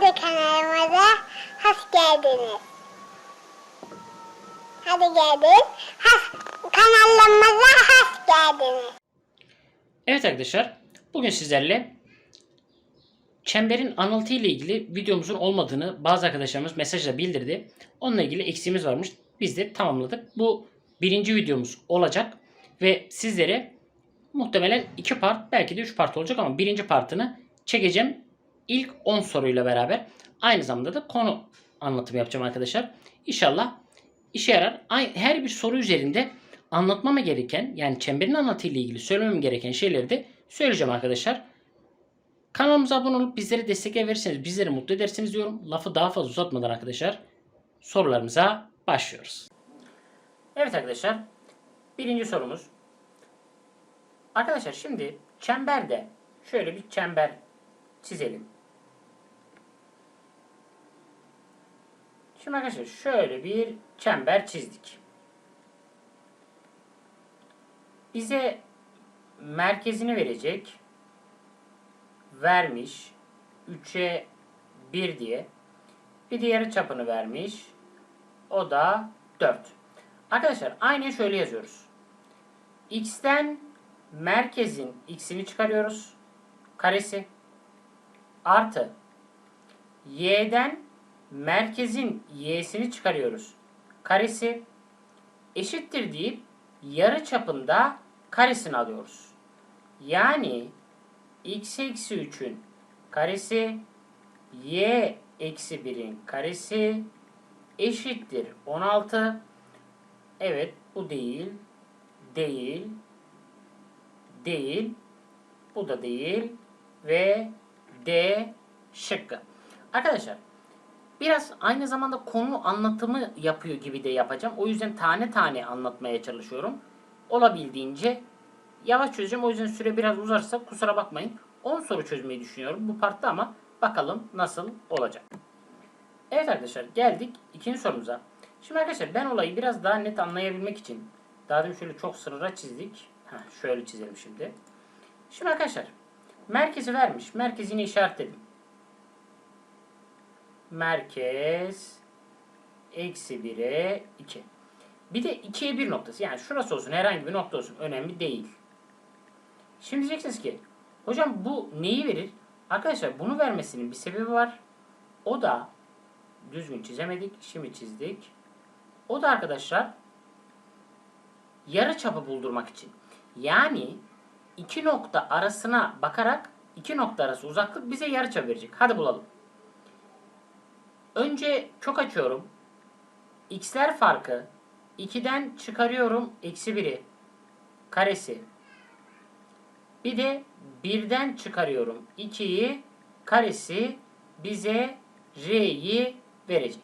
Hadi kanalımıza hoş geldiniz. Hadi geldin. Has, kanalımıza hoş geldiniz. Evet arkadaşlar, bugün sizlerle çemberin anıltı ile ilgili videomuzun olmadığını bazı arkadaşlarımız mesajla bildirdi. Onunla ilgili eksiğimiz varmış. Biz de tamamladık. Bu birinci videomuz olacak ve sizlere muhtemelen iki part belki de üç part olacak ama birinci partını çekeceğim ilk 10 soruyla beraber. Aynı zamanda da konu anlatımı yapacağım arkadaşlar. İnşallah işe yarar. Her bir soru üzerinde anlatmama gereken yani çemberin anlatıyla ilgili söylemem gereken şeyleri de söyleyeceğim arkadaşlar. Kanalımıza abone olup bizlere destek verirseniz bizleri mutlu edersiniz diyorum. Lafı daha fazla uzatmadan arkadaşlar sorularımıza başlıyoruz. Evet arkadaşlar birinci sorumuz. Arkadaşlar şimdi çemberde şöyle bir çember çizelim. Şimdi arkadaşlar şöyle bir çember çizdik. Bize merkezini verecek. Vermiş. 3'e 1 diye. Bir diğeri çapını vermiş. O da 4. Arkadaşlar aynen şöyle yazıyoruz. X'ten merkezin x'ini çıkarıyoruz. Karesi. Artı. Y'den merkezin y'sini çıkarıyoruz. Karesi eşittir deyip yarı çapında karesini alıyoruz. Yani x eksi 3'ün karesi y eksi 1'in karesi eşittir 16. Evet bu değil, değil, değil, bu da değil ve D şıkkı. Arkadaşlar biraz aynı zamanda konu anlatımı yapıyor gibi de yapacağım. O yüzden tane tane anlatmaya çalışıyorum. Olabildiğince yavaş çözeceğim. O yüzden süre biraz uzarsa kusura bakmayın. 10 soru çözmeyi düşünüyorum bu partta ama bakalım nasıl olacak. Evet arkadaşlar geldik ikinci sorumuza. Şimdi arkadaşlar ben olayı biraz daha net anlayabilmek için daha demin şöyle çok sırra çizdik. Heh, şöyle çizelim şimdi. Şimdi arkadaşlar merkezi vermiş. Merkezini işaretledim. Merkez eksi 1'e 2. Bir de 2'ye 1 noktası. Yani şurası olsun herhangi bir nokta olsun. Önemli değil. Şimdi diyeceksiniz ki hocam bu neyi verir? Arkadaşlar bunu vermesinin bir sebebi var. O da düzgün çizemedik. Şimdi çizdik. O da arkadaşlar yarı çapı buldurmak için. Yani iki nokta arasına bakarak iki nokta arası uzaklık bize yarı çap verecek. Hadi bulalım. Önce çok açıyorum. X'ler farkı 2'den çıkarıyorum eksi 1'i karesi. Bir de 1'den çıkarıyorum 2'yi karesi bize R'yi verecek.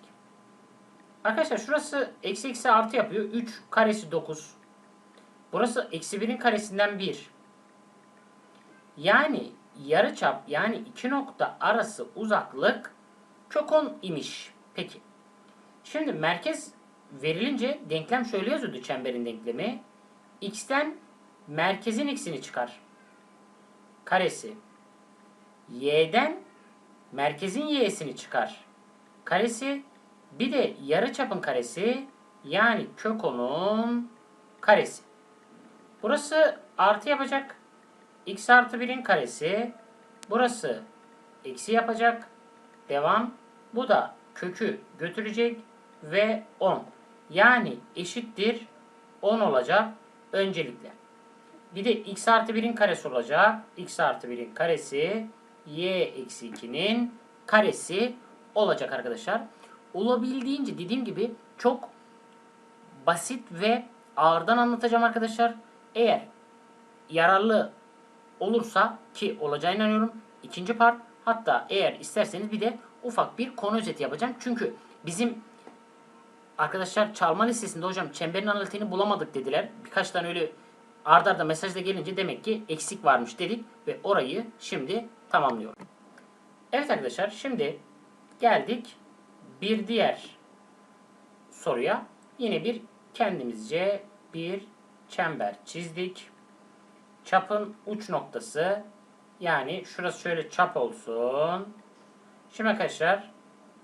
Arkadaşlar şurası eksi eksi artı yapıyor. 3 karesi 9. Burası eksi 1'in karesinden 1. Yani yarıçap yani iki nokta arası uzaklık kök 10 imiş. Peki. Şimdi merkez verilince denklem şöyle yazıyordu çemberin denklemi. X'ten merkezin x'ini çıkar. Karesi. Y'den merkezin y'sini çıkar. Karesi. Bir de yarı çapın karesi yani kök 10'un karesi. Burası artı yapacak. x artı 1'in karesi. Burası eksi yapacak. Devam. Bu da kökü götürecek ve 10. Yani eşittir 10 olacak öncelikle. Bir de x artı 1'in karesi olacak. x artı 1'in karesi y eksi 2'nin karesi olacak arkadaşlar. Olabildiğince dediğim gibi çok basit ve ağırdan anlatacağım arkadaşlar. Eğer yararlı olursa ki olacağına inanıyorum. ikinci part hatta eğer isterseniz bir de ufak bir konu özeti yapacağım. Çünkü bizim arkadaşlar çalma listesinde hocam çemberin analitiğini bulamadık dediler. Birkaç tane öyle ardarda arda mesajda gelince demek ki eksik varmış dedik ve orayı şimdi tamamlıyorum. Evet arkadaşlar şimdi geldik bir diğer soruya. Yine bir kendimizce bir çember çizdik. Çapın uç noktası yani şurası şöyle çap olsun. Şimdi arkadaşlar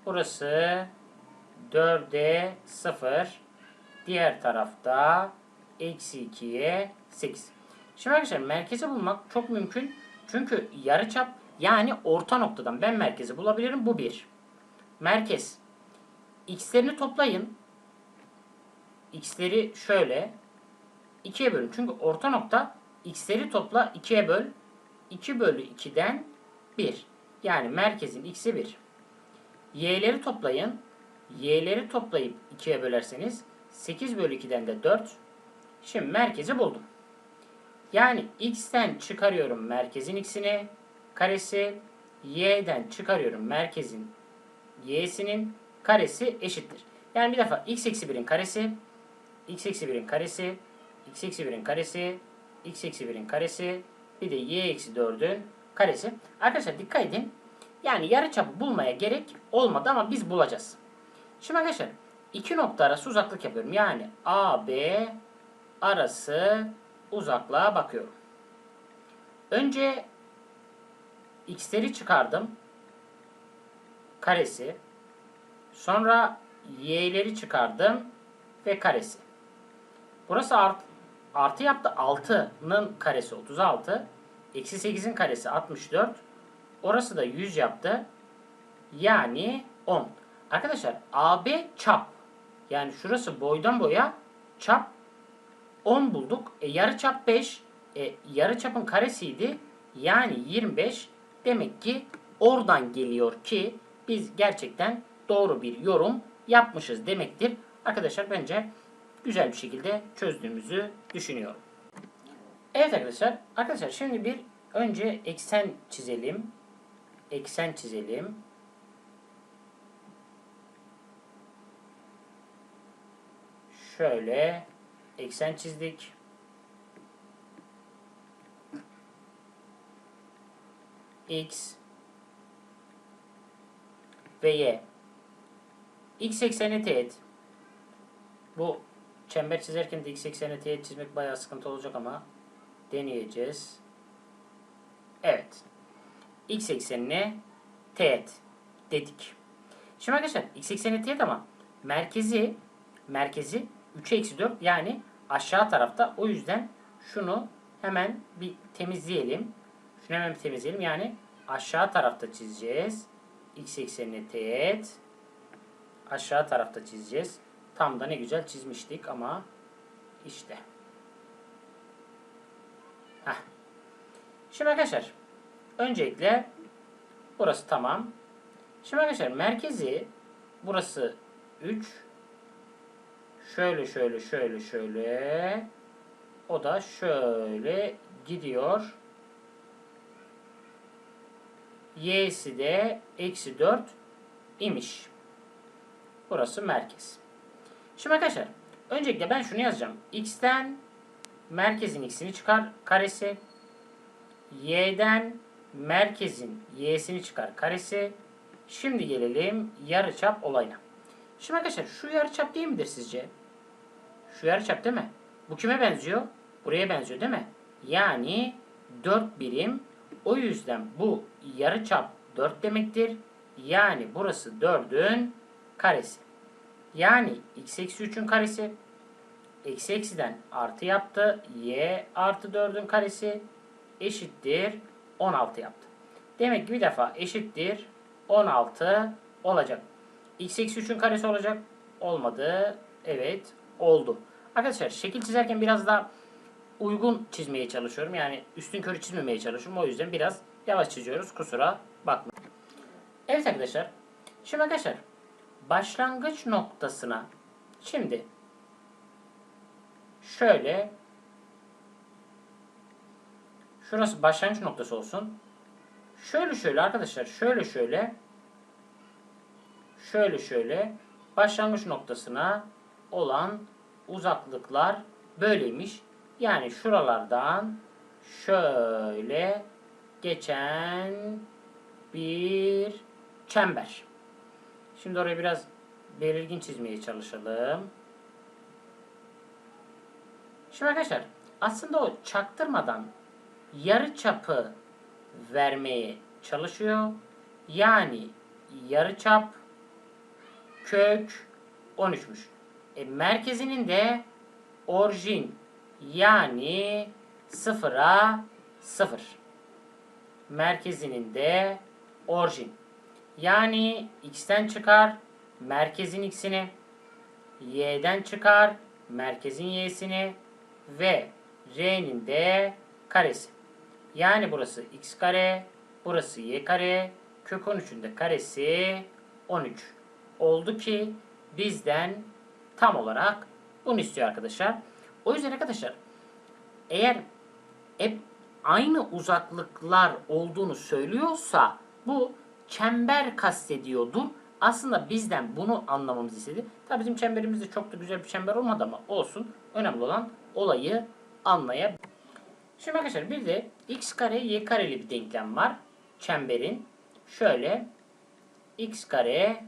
burası 4'e 0. Diğer tarafta eksi 2'ye 8. Şimdi arkadaşlar merkezi bulmak çok mümkün. Çünkü yarıçap yani orta noktadan ben merkezi bulabilirim. Bu bir. Merkez. X'lerini toplayın. X'leri şöyle 2'ye bölün. Çünkü orta nokta x'leri topla 2'ye böl. 2 bölü 2'den 1. Yani merkezin x'i 1. Y'leri toplayın. Y'leri toplayıp 2'ye bölerseniz 8 bölü 2'den de 4. Şimdi merkezi buldum. Yani x'ten çıkarıyorum merkezin x'ini karesi. Y'den çıkarıyorum merkezin y'sinin karesi eşittir. Yani bir defa x eksi 1'in karesi, x eksi 1'in karesi, x eksi 1'in karesi, x eksi 1'in karesi, bir de y eksi 4'ün karesi. Arkadaşlar dikkat edin. Yani yarıçapı bulmaya gerek olmadı ama biz bulacağız. Şimdi arkadaşlar iki nokta arası uzaklık yapıyorum. Yani A, B arası uzaklığa bakıyorum. Önce x'leri çıkardım. Karesi. Sonra y'leri çıkardım ve karesi. Burası art, artı yaptı. 6'nın karesi 36. Eksi 8'in karesi 64. Orası da 100 yaptı. Yani 10. Arkadaşlar AB çap. Yani şurası boydan boya çap 10 bulduk. E, yarı çap 5. E, yarı çapın karesiydi. Yani 25. Demek ki oradan geliyor ki biz gerçekten doğru bir yorum yapmışız demektir. Arkadaşlar bence güzel bir şekilde çözdüğümüzü düşünüyorum. Evet arkadaşlar. Arkadaşlar şimdi bir önce eksen çizelim. Eksen çizelim. Şöyle eksen çizdik. X ve Y. X ekseni teğet. Bu çember çizerken de x ekseni teğet çizmek bayağı sıkıntı olacak ama deneyeceğiz. Evet. X eksenine teğet dedik. Şimdi arkadaşlar x ekseni teğet ama merkezi merkezi 3'e eksi 4 yani aşağı tarafta. O yüzden şunu hemen bir temizleyelim. Şunu hemen bir temizleyelim. Yani aşağı tarafta çizeceğiz. X eksenine teğet. Aşağı tarafta çizeceğiz. Tam da ne güzel çizmiştik ama işte. Heh. Şimdi arkadaşlar öncelikle burası tamam. Şimdi arkadaşlar merkezi burası 3 şöyle şöyle şöyle şöyle o da şöyle gidiyor. Y'si de eksi 4 imiş. Burası merkez. Şimdi arkadaşlar öncelikle ben şunu yazacağım. X'ten merkezin x'ini çıkar karesi. Y'den merkezin y'sini çıkar karesi. Şimdi gelelim yarıçap olayına. Şimdi arkadaşlar şu yarıçap değil midir sizce? Şu yarıçap değil mi? Bu kime benziyor? Buraya benziyor değil mi? Yani 4 birim. O yüzden bu yarıçap 4 demektir. Yani burası 4'ün karesi. Yani x eksi 3'ün karesi eksi eksiden artı yaptı. y artı 4'ün karesi eşittir 16 yaptı. Demek ki bir defa eşittir 16 olacak. x eksi 3'ün karesi olacak. Olmadı. Evet oldu. Arkadaşlar şekil çizerken biraz daha uygun çizmeye çalışıyorum. Yani üstün körü çizmemeye çalışıyorum. O yüzden biraz yavaş çiziyoruz. Kusura bakmayın. Evet arkadaşlar. Şimdi arkadaşlar başlangıç noktasına şimdi şöyle şurası başlangıç noktası olsun. Şöyle şöyle arkadaşlar şöyle şöyle şöyle şöyle başlangıç noktasına olan uzaklıklar böyleymiş. Yani şuralardan şöyle geçen bir çember. Şimdi orayı biraz belirgin çizmeye çalışalım. Şimdi arkadaşlar aslında o çaktırmadan yarı çapı vermeye çalışıyor. Yani yarıçap kök 13'müş. E, merkezinin de orijin yani sıfıra sıfır. Merkezinin de orijin. Yani x'ten çıkar merkezin x'ini, y'den çıkar merkezin y'sini ve r'nin de karesi. Yani burası x kare, burası y kare, kök 13'ün de karesi 13. Oldu ki bizden tam olarak bunu istiyor arkadaşlar. O yüzden arkadaşlar eğer hep aynı uzaklıklar olduğunu söylüyorsa bu çember kastediyordur. Aslında bizden bunu anlamamızı istedi. Tabii bizim çemberimizde çok da güzel bir çember olmadı ama olsun. Önemli olan olayı anlayabilir. Şimdi arkadaşlar bir de x kare y kareli bir denklem var. Çemberin şöyle x kare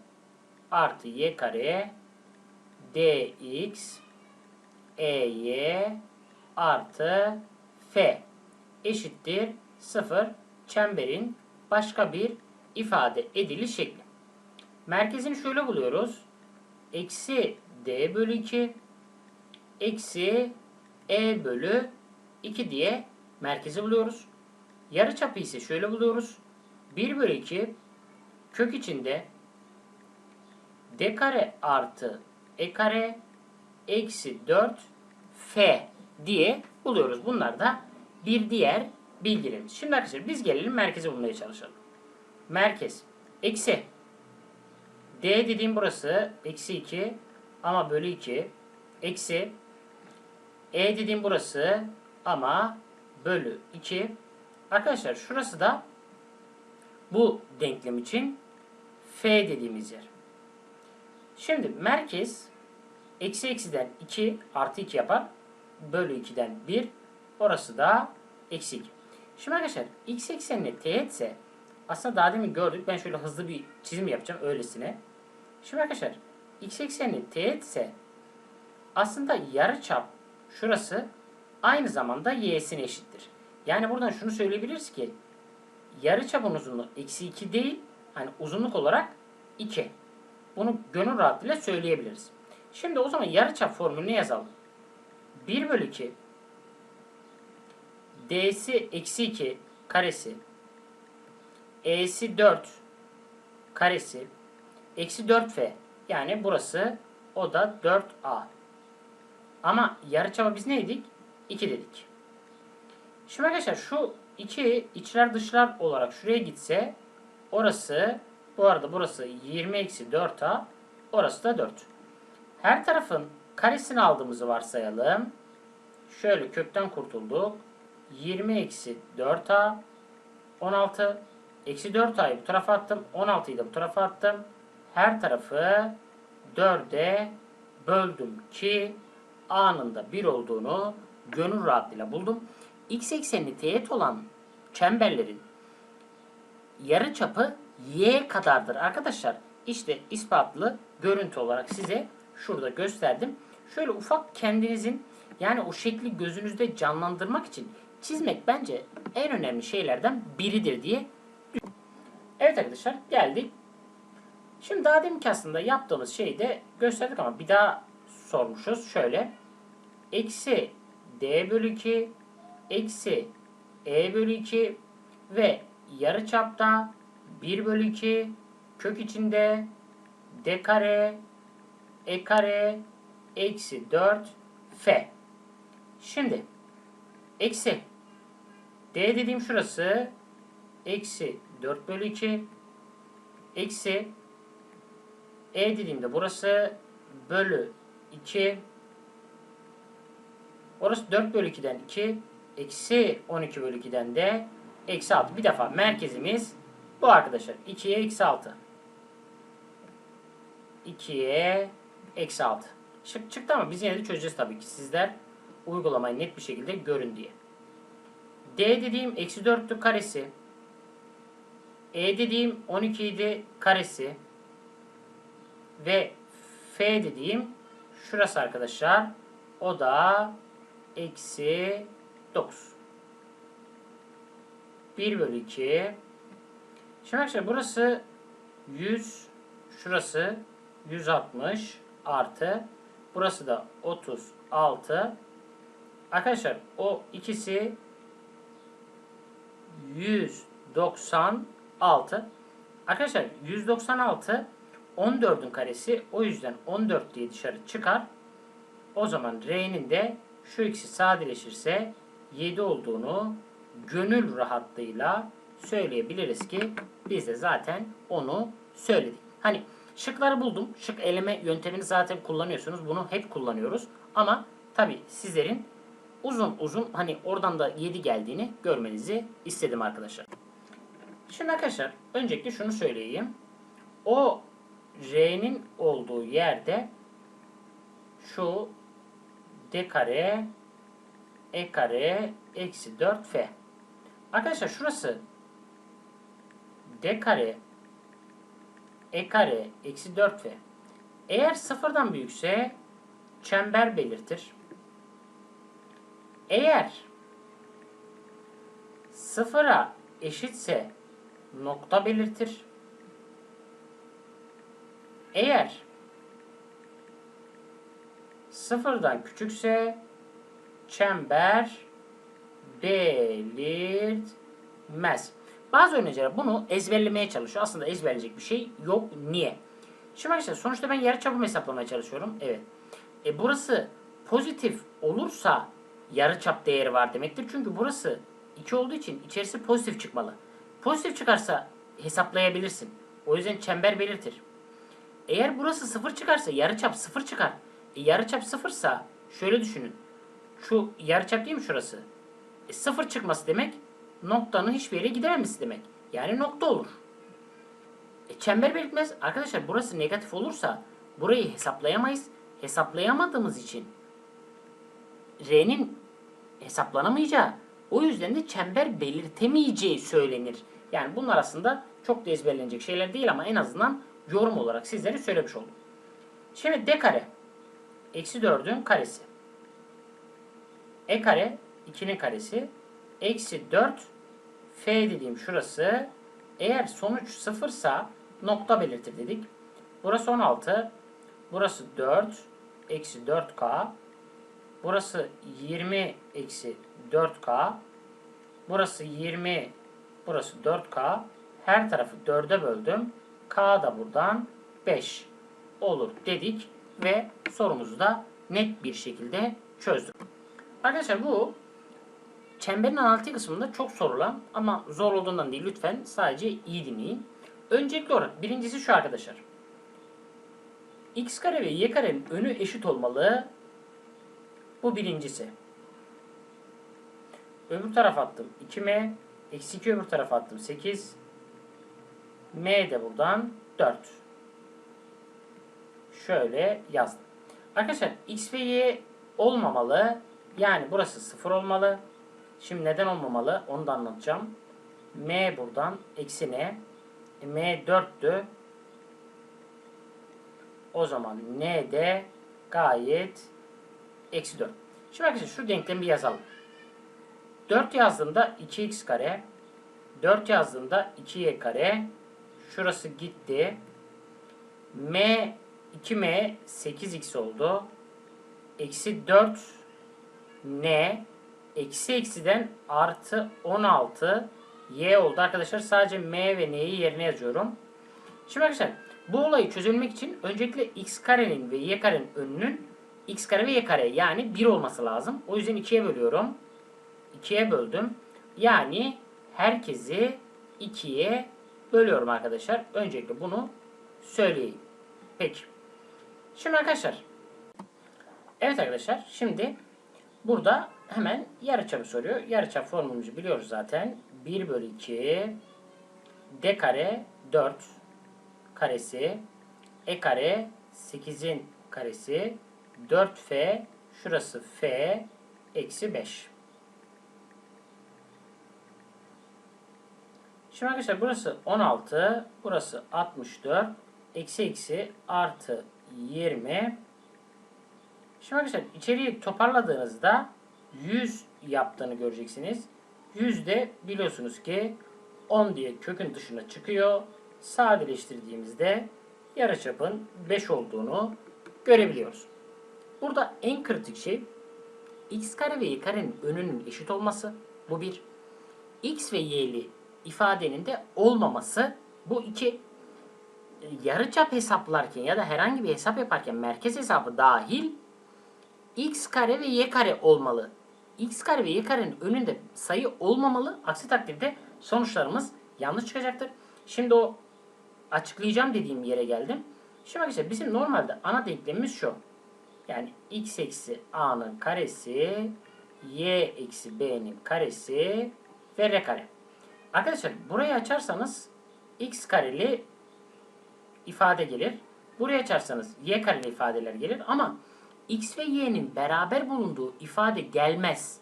artı y kare dx ey artı f eşittir 0 çemberin başka bir ifade ediliş şekli. Merkezini şöyle buluyoruz. Eksi d bölü 2 eksi e bölü 2 diye merkezi buluyoruz. Yarıçapı ise şöyle buluyoruz. 1 bölü 2 kök içinde d kare artı e kare eksi 4 f diye buluyoruz. Bunlar da bir diğer bilgilerimiz. Şimdi arkadaşlar biz gelelim merkezi bulmaya çalışalım. Merkez eksi d dediğim burası eksi 2 ama bölü 2 eksi e dediğim burası ama bölü 2 arkadaşlar şurası da bu denklem için f dediğimiz yer. Şimdi merkez eksi eksiden 2 artı 2 yapar. Bölü 2'den 1. Orası da eksi 2. Şimdi arkadaşlar x eksenine teğetse aslında daha demin gördük. Ben şöyle hızlı bir çizim yapacağım öylesine. Şimdi arkadaşlar x eksenine teğetse aslında yarıçap şurası aynı zamanda y'sine eşittir. Yani buradan şunu söyleyebiliriz ki yarıçapın uzunluğu eksi 2 değil hani uzunluk olarak 2. Bunu gönül rahatlığıyla söyleyebiliriz. Şimdi o zaman yarıçap formülünü yazalım. 1 bölü 2 d'si eksi 2 karesi e'si 4 karesi eksi 4f yani burası o da 4a. Ama yarıçapa biz neydik? 2 dedik. Şimdi arkadaşlar şu 2 içler dışlar olarak şuraya gitse orası bu arada burası 20 eksi 4a orası da 4. Her tarafın karesini aldığımızı varsayalım. Şöyle kökten kurtulduk. 20 eksi 4a 16 eksi 4a'yı bu tarafa attım. 16'yı da bu tarafa attım. Her tarafı 4'e böldüm ki a'nın da 1 olduğunu gönül rahatlığıyla buldum. X eksenli teğet olan çemberlerin yarı çapı y kadardır arkadaşlar. İşte ispatlı görüntü olarak size şurada gösterdim. Şöyle ufak kendinizin yani o şekli gözünüzde canlandırmak için çizmek bence en önemli şeylerden biridir diye Evet arkadaşlar geldik. Şimdi daha deminki aslında yaptığımız şeyi de gösterdik ama bir daha sormuşuz. Şöyle. Eksi d bölü 2 eksi e bölü 2 ve yarı çapta 1 bölü 2 kök içinde d kare e kare eksi 4 f. Şimdi eksi d dediğim şurası eksi 4 bölü 2 eksi e dediğimde burası bölü 2 orası 4 bölü 2'den 2 eksi 12 bölü 2'den de eksi 6. Bir defa merkezimiz bu arkadaşlar. 2'ye eksi 6. 2'ye eksi 6. Şık çıktı ama biz yine de çözeceğiz tabii ki. Sizler uygulamayı net bir şekilde görün diye. D dediğim eksi 4'lü karesi. E dediğim 12 idi karesi. Ve F dediğim şurası arkadaşlar. O da eksi 9. 1 bölü 2. Şimdi arkadaşlar burası 100 şurası 160 artı burası da 36 arkadaşlar o ikisi 196 arkadaşlar 196 14'ün karesi o yüzden 14 diye dışarı çıkar o zaman R'nin de şu ikisi sadeleşirse 7 olduğunu gönül rahatlığıyla söyleyebiliriz ki biz de zaten onu söyledik. Hani şıkları buldum. Şık eleme yöntemini zaten kullanıyorsunuz. Bunu hep kullanıyoruz. Ama tabi sizlerin uzun uzun hani oradan da 7 geldiğini görmenizi istedim arkadaşlar. Şimdi arkadaşlar öncelikle şunu söyleyeyim. O R'nin olduğu yerde şu D kare E kare eksi 4F. Arkadaşlar şurası D kare E kare eksi 4F. Eğer sıfırdan büyükse çember belirtir. Eğer sıfıra eşitse nokta belirtir. Eğer sıfırdan küçükse çember belirtmez. Bazı öğrenciler bunu ezberlemeye çalışıyor. Aslında ezberleyecek bir şey yok. Niye? Şimdi arkadaşlar sonuçta ben yarıçapımı hesaplamaya çalışıyorum. Evet. E burası pozitif olursa yarıçap değeri var demektir. Çünkü burası 2 olduğu için içerisi pozitif çıkmalı. Pozitif çıkarsa hesaplayabilirsin. O yüzden çember belirtir. Eğer burası 0 çıkarsa yarıçap 0 çıkar. E, yarıçap 0 ise şöyle düşünün. Şu yarıçap değil mi şurası? E, 0 çıkması demek noktanın hiçbir yere gidememesi demek. Yani nokta olur. E, çember belirtmez. Arkadaşlar burası negatif olursa burayı hesaplayamayız. Hesaplayamadığımız için R'nin hesaplanamayacağı o yüzden de çember belirtemeyeceği söylenir. Yani bunun arasında çok da ezberlenecek şeyler değil ama en azından yorum olarak sizlere söylemiş oldum. Şimdi D kare eksi 4'ün karesi. E kare 2'nin karesi. Eksi 4 F dediğim şurası. Eğer sonuç sıfırsa nokta belirtir dedik. Burası 16. Burası 4. Eksi 4K. Burası 20 eksi 4K. Burası 20. Burası 4K. Her tarafı 4'e böldüm. K da buradan 5 olur dedik ve sorumuzu da net bir şekilde çözdük. Arkadaşlar bu çemberin analiti kısmında çok sorulan ama zor olduğundan değil lütfen sadece iyi dinleyin. Öncelikli olarak birincisi şu arkadaşlar. x kare ve y karenin önü eşit olmalı. Bu birincisi. Öbür tarafa attım 2m. Eksi 2 öbür tarafa attım 8. m de buradan 4. Şöyle yazdım. Arkadaşlar x ve y olmamalı. Yani burası 0 olmalı. Şimdi neden olmamalı onu da anlatacağım. m buradan eksi n. M 4'tü. O zaman n de gayet eksi 4. Şimdi arkadaşlar şu denklemi bir yazalım. 4 yazdığımda 2x kare. 4 yazdığımda 2y kare. Şurası gitti. m 2m 8x oldu. Eksi 4 n eksi eksiden artı 16 y oldu. Arkadaşlar sadece m ve n'yi yerine yazıyorum. Şimdi arkadaşlar bu olayı çözülmek için öncelikle x karenin ve y karenin önünün x kare ve y kare yani 1 olması lazım. O yüzden 2'ye bölüyorum. 2'ye böldüm. Yani herkesi 2'ye bölüyorum arkadaşlar. Öncelikle bunu söyleyeyim. Peki. Şimdi arkadaşlar. Evet arkadaşlar. Şimdi burada hemen yarıçapı soruyor. Yarıçap formülümüzü biliyoruz zaten. 1 bölü 2 d kare 4 karesi e kare 8'in karesi 4f şurası f eksi 5. Şimdi arkadaşlar burası 16, burası 64, eksi eksi artı 20. Şimdi arkadaşlar içeriği toparladığınızda 100 yaptığını göreceksiniz. 100 de biliyorsunuz ki 10 diye kökün dışına çıkıyor. sadeleştirdiğimizde yarıçapın 5 olduğunu görebiliyoruz. Burada en kritik şey x kare ve y karenin önünün eşit olması. Bu bir. x ve y'li ifadenin de olmaması. Bu iki. Yarıçap hesaplarken ya da herhangi bir hesap yaparken merkez hesabı dahil x kare ve y kare olmalı. x kare ve y karenin önünde sayı olmamalı. Aksi takdirde sonuçlarımız yanlış çıkacaktır. Şimdi o açıklayacağım dediğim yere geldim. Şimdi arkadaşlar bizim normalde ana denklemimiz şu. Yani x eksi a'nın karesi y eksi b'nin karesi ve r kare. Arkadaşlar burayı açarsanız x kareli ifade gelir. Buraya açarsanız y kareli ifadeler gelir ama x ve y'nin beraber bulunduğu ifade gelmez.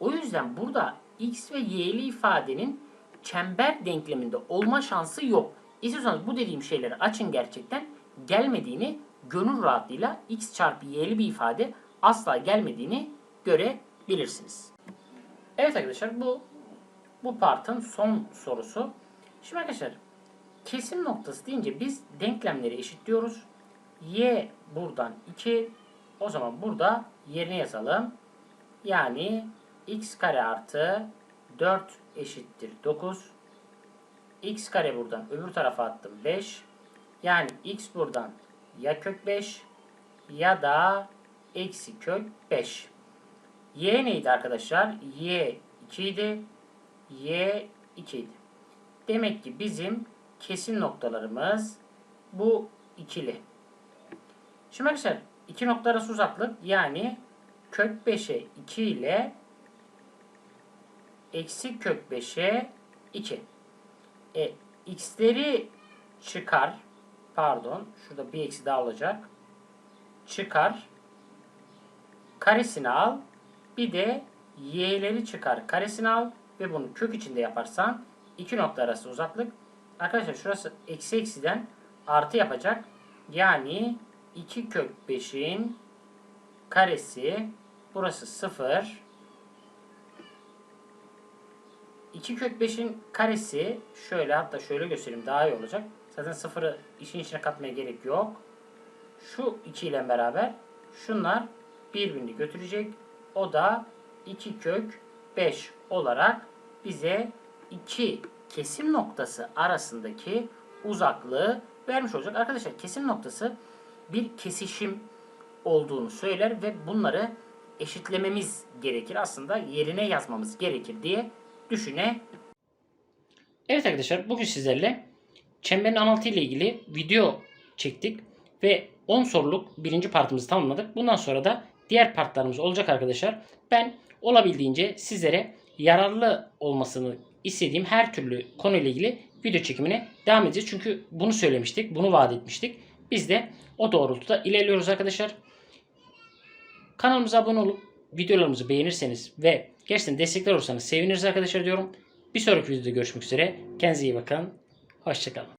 O yüzden burada x ve y'li ifadenin çember denkleminde olma şansı yok. İstiyorsanız bu dediğim şeyleri açın gerçekten gelmediğini gönül rahatlığıyla x çarpı y'li bir ifade asla gelmediğini görebilirsiniz. Evet arkadaşlar bu bu partın son sorusu. Şimdi arkadaşlar kesim noktası deyince biz denklemleri eşitliyoruz. Y buradan 2. O zaman burada yerine yazalım. Yani x kare artı 4 eşittir 9. x kare buradan öbür tarafa attım 5. Yani x buradan ya kök 5 ya da eksi kök 5. Y neydi arkadaşlar? Y 2 idi. Y 2 idi. Demek ki bizim kesim noktalarımız bu ikili. Şimdi arkadaşlar iki nokta arası uzaklık yani kök 5'e 2 ile eksi kök 5'e 2. E, x'leri çıkar. Pardon. Şurada bir eksi daha olacak. Çıkar. Karesini al. Bir de y'leri çıkar. Karesini al. Ve bunu kök içinde yaparsan iki nokta arası uzaklık. Arkadaşlar şurası eksi eksiden artı yapacak. Yani 2 kök 5'in karesi burası 0. 2 kök 5'in karesi şöyle hatta şöyle göstereyim daha iyi olacak. Zaten sıfırı işin içine katmaya gerek yok. Şu 2 ile beraber şunlar birbirini götürecek. O da 2 kök 5 olarak bize iki kesim noktası arasındaki uzaklığı vermiş olacak. Arkadaşlar kesim noktası bir kesişim olduğunu söyler ve bunları eşitlememiz gerekir. Aslında yerine yazmamız gerekir diye düşüne. Evet arkadaşlar bugün sizlerle çemberin analtı ile ilgili video çektik ve 10 soruluk birinci partımızı tamamladık. Bundan sonra da diğer partlarımız olacak arkadaşlar. Ben olabildiğince sizlere yararlı olmasını istediğim her türlü konuyla ilgili video çekimine devam edeceğiz. Çünkü bunu söylemiştik, bunu vaat etmiştik. Biz de o doğrultuda ilerliyoruz arkadaşlar. Kanalımıza abone olup videolarımızı beğenirseniz ve gerçekten destekler olursanız seviniriz arkadaşlar diyorum. Bir sonraki videoda görüşmek üzere. Kendinize iyi bakın. Hoşçakalın.